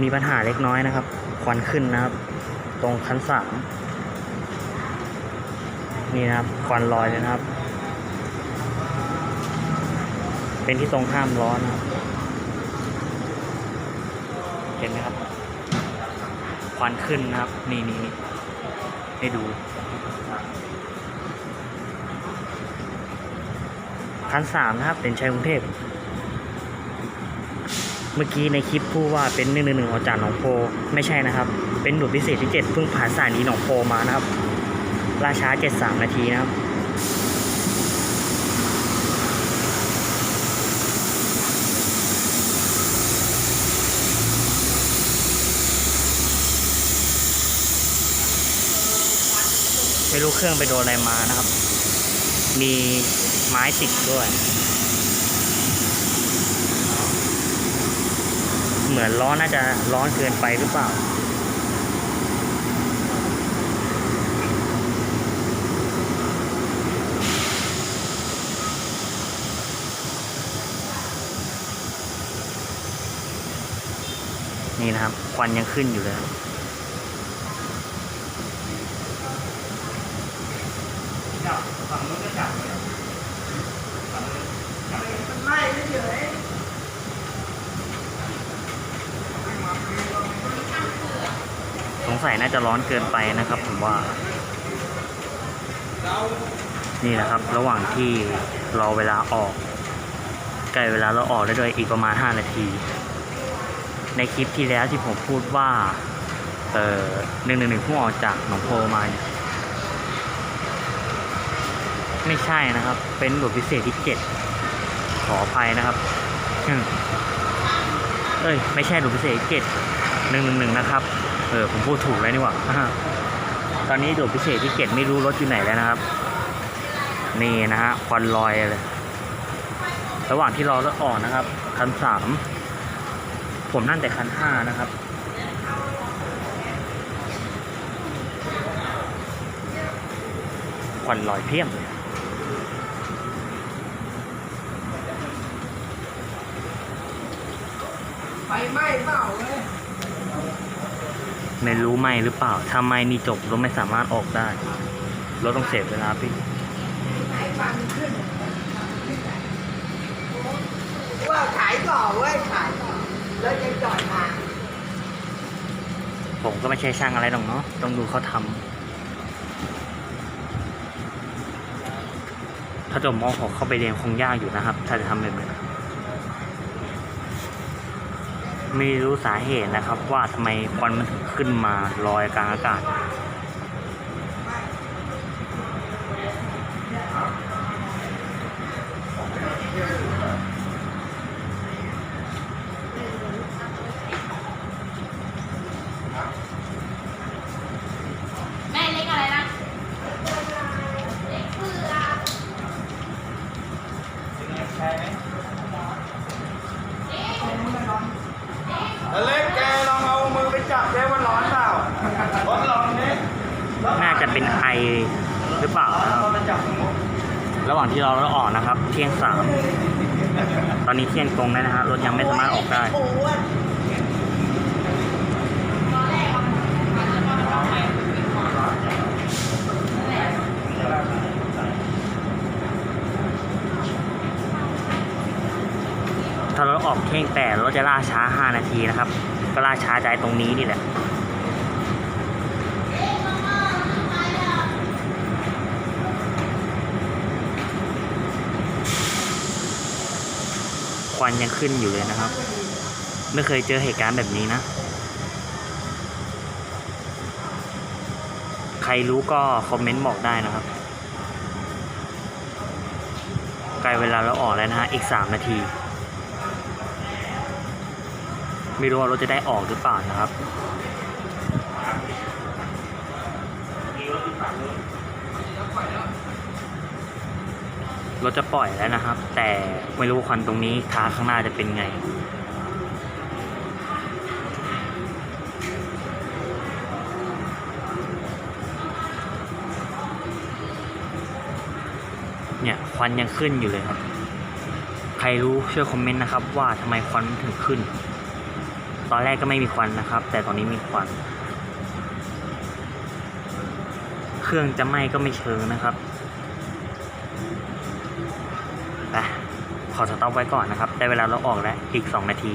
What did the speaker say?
มีปัญหาเล็กน้อยนะครับ ควันขึ้นนะครับ ตรงชั้นสามนี่นะครับ ควันลอยเลยนะครับ เป็นที่ตรงข้ามล้อนะครับ เห็นไหมครับ ควันขึ้นนะครับ นี่นี่นี่ให้ดูชั้นสามนะครับ เป็นชัยกรุงเทพ เมื่อกี้ในคลิปพูดว่าเป็นหนึ่งหนึ่งหนึ่งออกจากหนองโพไม่ใช่นะครับ เป็นหน่วยพิเศษที่เจ็ดเพิ่งผ่านสถานีหนองโพมานะครับ ราช้าเจ็ดสามนาทีนะครับไม่รู้เครื่องไปโดนอะไรมานะครับ มีไม้ติดด้วย เหมือนล้อน่าจะร้อนเกินไปหรือเปล่า นี่นะครับควันยังขึ้นอยู่เลยครับจับฝั่งนู้นก็จับเลยฝั่งนู้นจับมันไหม้เฉย สงสัยน่าจะร้อนเกินไปนะครับผมว่า นี่นะครับ ระหว่างที่รอเวลาออกใกล้เวลาเราออกได้ด้วยอีกประมาณ 5 นาที ในคลิปที่แล้วที่ผมพูดว่า เออหนึ่งหนึ่งหนึ่งผู้ออกจากหนองโพมาเนี่ยไม่ใช่นะครับ เป็นหน่วยพิเศษที่เจ็ดขออภัยนะครับเอ้ย ไม่ใช่หน่วยพิเศษที่เจ็ดหนึ่งหนึ่งหนึ่งนะครับ เออผมพูดถูกแล้วนี่หว่าตอนนี้หน่วยพิเศษที่เจ็ดไม่รู้รถอยู่ไหนแล้วนะครับ นี่นะฮะควันลอยเลยระหว่างที่รอรถออกนะครับ คันสามผมนั่งแต่คันห้านะครับ ควันลอยเพียงเลยไฟไหม้เปล่าเลย ไม่รู้ไหมหรือเปล่า ถ้าไม่นี่จบรถไม่สามารถออกได้รถต้องเสียเวลาพี่ไหนฟันขึ้นว่าขายต่อเว้ยขายต่อแล้วจะจอดมาผมก็ไม่ใช่ช่างอะไรหรอกเนาะต้องดูเขาทำถ้าจบม .6 เข้าไปเรียนคงยากอยู่นะครับ ถ้าจะทำแบบนี้ ไม่รู้สาเหตุนะครับ ว่าทำไมควันมันถึงขึ้นมาลอยกลางอากาศ มือไปจับได้ว่าร้อนเปล่าร้อนร้อนนี่น่าจะเป็นไอหรือเปล่านะครับระหว่างที่เราเราออกนะครับ เที่ยงสามตอนนี้เที่ยงตรงแล้วนะฮะรถยังไม่สามารถออกได้ถ้ารถออกเที่ยงแต่รถจะล่าช้า 5 นาทีนะครับ ก็ล่าช้าใจตรงนี้นี่แหละควันยังขึ้นอยู่เลยนะครับ ไม่เคยเจอเหตุการณ์แบบนี้นะ ใครรู้ก็คอมเมนต์บอกได้นะครับใกล้เวลาเราออกแล้วนะฮะ อีก 3 นาที ไม่รู้ว่ารถจะได้ออกหรือเปล่านะครับรถจะปล่อยแล้วนะครับ แต่ไม่รู้ควันตรงนี้ทางข้างหน้าจะเป็นไง เนี่ยควันยังขึ้นอยู่เลยครับ ใครรู้ช่วยคอมเมนต์นะครับว่าทำไมควันถึงขึ้น ตอนแรกก็ไม่มีควันนะครับ แต่ตอนนี้มีควัน เครื่องจะไหม้ก็ไม่เชิงนะครับไปขอสต็อปไว้ก่อนนะครับ ได้เวลาเราออกแล้ว อีก 2 นาที